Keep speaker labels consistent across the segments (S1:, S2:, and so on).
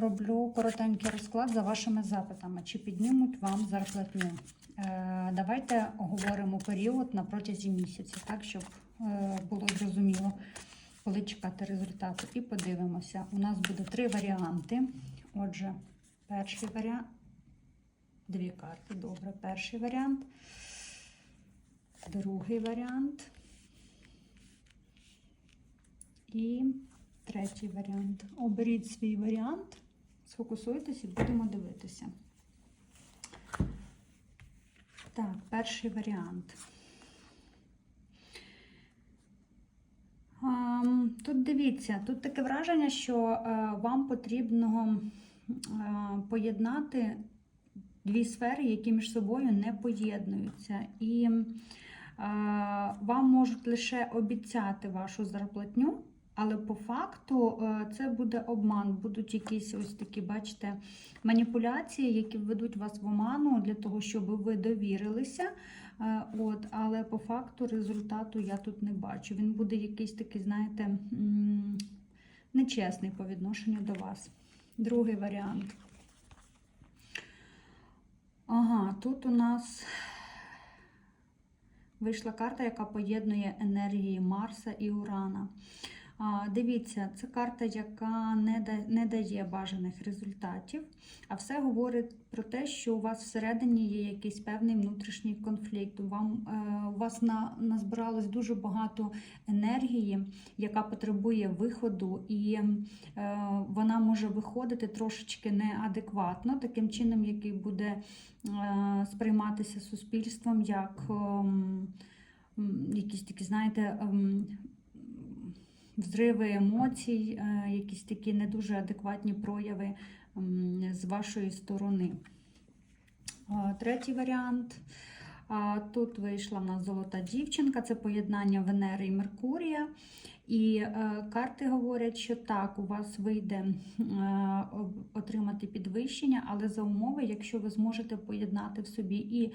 S1: Роблю коротенький розклад за вашими запитами. Чи піднімуть вам зарплатню? Е, давайте оговоримо період на протязі місяця, так, щоб е, було зрозуміло, коли чекати результату. І подивимося. У нас буде три варіанти. Отже, перший варіант. Дві карти. Добре. Перший варіант. Другий варіант. І третій варіант. Оберіть свій варіант, сфокусуйтесь і будемо дивитися. Так, перший варіант. Тут дивіться, тут таке враження, що е, вам потрібно е, поєднати дві сфери, які між собою не поєднуються. І е, вам можуть лише обіцяти вашу зарплатню, але по факту е, це буде обман. Будуть якісь ось такі, бачите, маніпуляції, які введуть вас в оману для того, щоб ви довірилися. Е, От, але по факту результату я тут не бачу. Він буде якийсь такий, знаєте, нечесний по відношенню до вас. Другий варіант. Ага, тут у нас вийшла карта, яка поєднує енергії Марса і Урана. Дивіться, це карта, яка не, дає бажаних результатів, а все говорить про те, що у вас всередині є якийсь певний внутрішній конфлікт. Вам, е, у вас на, назбиралось дуже багато енергії, яка потребує виходу, і е, вона може виходити трошечки неадекватно, таким чином, який буде е, сприйматися суспільством як м, якісь такі, знаєте, ем, взриви емоцій, е, якісь такі не дуже адекватні прояви з вашої сторони. Е, Третій варіант. Тут вийшла в нас золота дівчинка, це поєднання Венери і Меркурія. І е, карти говорять, що так, у вас вийде отримати підвищення, але за умови, якщо ви зможете поєднати в собі і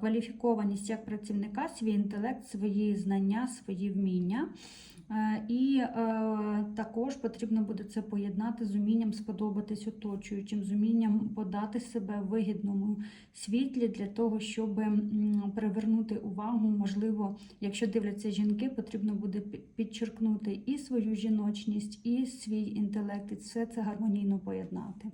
S1: кваліфікованість як працівника, свій інтелект, свої знання, свої вміння. Е, І е, також потрібно буде це поєднати з умінням сподобатись оточуючим, з умінням подати себе в вигідному світлі для того, щоб привернути увагу. Можливо, якщо дивляться жінки, потрібно буде підчеркнути і свою жіночність, і свій інтелект, і все це гармонійно поєднати.